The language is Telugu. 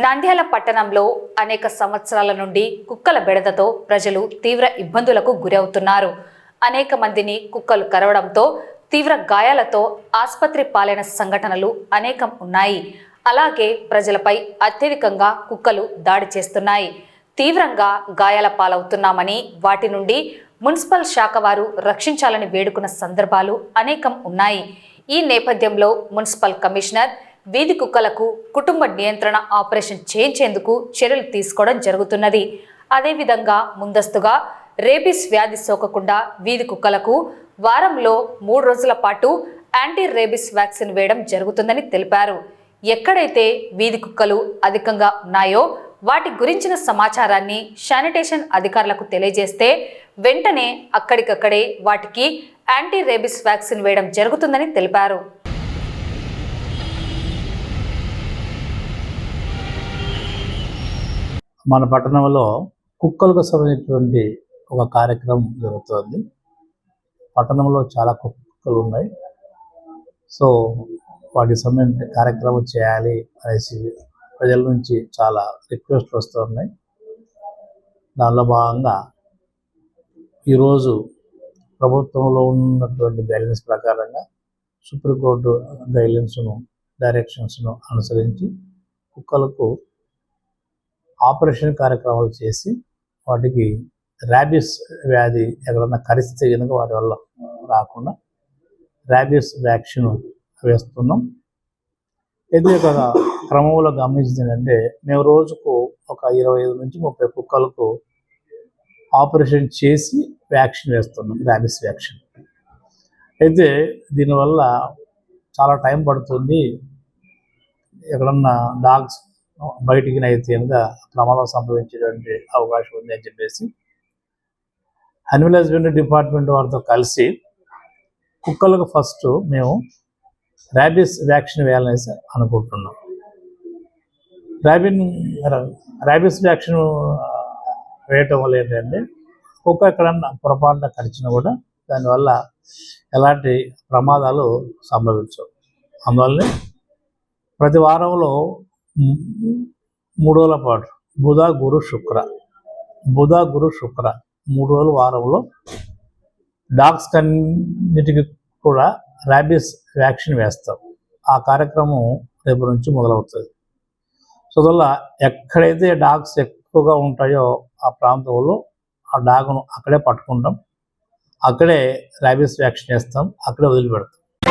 నంద్యాల పట్టణంలో అనేక సంవత్సరాల నుండి కుక్కల బెడదతో ప్రజలు తీవ్ర ఇబ్బందులకు గురవుతున్నారు. అనేక మందిని కుక్కలు కరవడంతో తీవ్ర గాయాలతో ఆసుపత్రి పాలైన సంఘటనలు అనేకం ఉన్నాయి. అలాగే ప్రజలపై అత్యధికంగా కుక్కలు దాడి చేస్తున్నాయి. తీవ్రంగా గాయాల పాలవుతున్నామని వాటి నుండి మున్సిపల్ శాఖ వారు రక్షించాలని వేడుకున్న సందర్భాలు అనేకం ఉన్నాయి. ఈ నేపథ్యంలో మున్సిపల్ కమిషనర్ వీధి కుక్కలకు కుటుంబ నియంత్రణ ఆపరేషన్ చేయించేందుకు చర్యలు తీసుకోవడం జరుగుతున్నది. అదేవిధంగా ముందస్తుగా రేబీస్ వ్యాధి సోకకుండా వీధి కుక్కలకు వారంలో మూడు రోజుల పాటు యాంటీ రేబీస్ వ్యాక్సిన్ వేయడం జరుగుతుందని తెలిపారు. ఎక్కడైతే వీధి కుక్కలు అధికంగా ఉన్నాయో వాటి గురించిన సమాచారాన్ని శానిటేషన్ అధికారులకు తెలియజేస్తే వెంటనే అక్కడికక్కడే వాటికి యాంటీ రేబిస్ వ్యాక్సిన్ వేయడం జరుగుతుందని తెలిపారు. మన పట్టణంలో కుక్కలకు సంబంధించినటువంటి ఒక కార్యక్రమం జరుగుతుంది. పట్టణంలో చాలా కుక్కలు ఉన్నాయి. సో వాటికి సంబంధించిన కార్యక్రమం చేయాలి అనేసి ప్రజల నుంచి చాలా రిక్వెస్ట్లు వస్తూ ఉన్నాయి. దానిలో భాగంగా ఈరోజు ప్రభుత్వంలో ఉన్నటువంటి గైడ్లైన్స్ ప్రకారంగా సుప్రీంకోర్టు గైడ్లైన్స్ను డైరెక్షన్స్ను అనుసరించి కుక్కలకు ఆపరేషన్ కార్యక్రమాలు చేసి వాటికి ర్యాబిస్ వ్యాధి ఎక్కడన్నా కరిస్తే కనుక వాటి వల్ల రాకుండా ర్యాబిస్ వ్యాక్సిన్ వేస్తున్నాం. ఇది ఒక క్రమంలో గమనించింది ఏంటంటే మేము రోజుకు ఒక ఇరవై ఐదు నుంచి ముప్పై కుక్కలకు ఆపరేషన్ చేసి వ్యాక్సిన్ వేస్తున్నాం ర్యాబిస్ వ్యాక్సిన్. అయితే దీనివల్ల చాలా టైం పడుతుంది. ఎక్కడన్నా డాగ్స్ బయటికి అయితే ప్రమాదం సంభవించేటువంటి అవకాశం ఉంది అని చెప్పేసి అనిమల్ హస్బెండరీ డిపార్ట్మెంట్ వారితో కలిసి కుక్కలకు ఫస్ట్ మేము ర్యాబిస్ వ్యాక్సిన్ వేయాలనేసి అనుకుంటున్నాం. ర్యాబిన్ ర్యాబిస్ వ్యాక్సిన్ వేయటం వల్ల ఏంటంటే కుక్క ఎక్కడన్నా పొరపాటున కరిచినా కూడా దానివల్ల ఎలాంటి ప్రమాదాలు సంభవించవు. అందువల్లనే ప్రతి వారంలో మూడు రోజుల పాటు. బుధ గురు శుక్ర. బుధ గురు శుక్ర. మూడు రోజుల వారంలో డాగ్స్ కన్నిటికి కూడా ర్యాబీస్ వ్యాక్సిన్ వేస్తాం. ఆ కార్యక్రమం రేపు నుంచి మొదలవుతుంది. సో వల్ల ఎక్కడైతే డాగ్స్ ఎక్కువగా ఉంటాయో ఆ ప్రాంతంలో ఆ డాగ్ను అక్కడే పట్టుకుంటాం. అక్కడే ర్యాబీస్ వ్యాక్సిన్ వేస్తాం. అక్కడే వదిలిపెడతాం.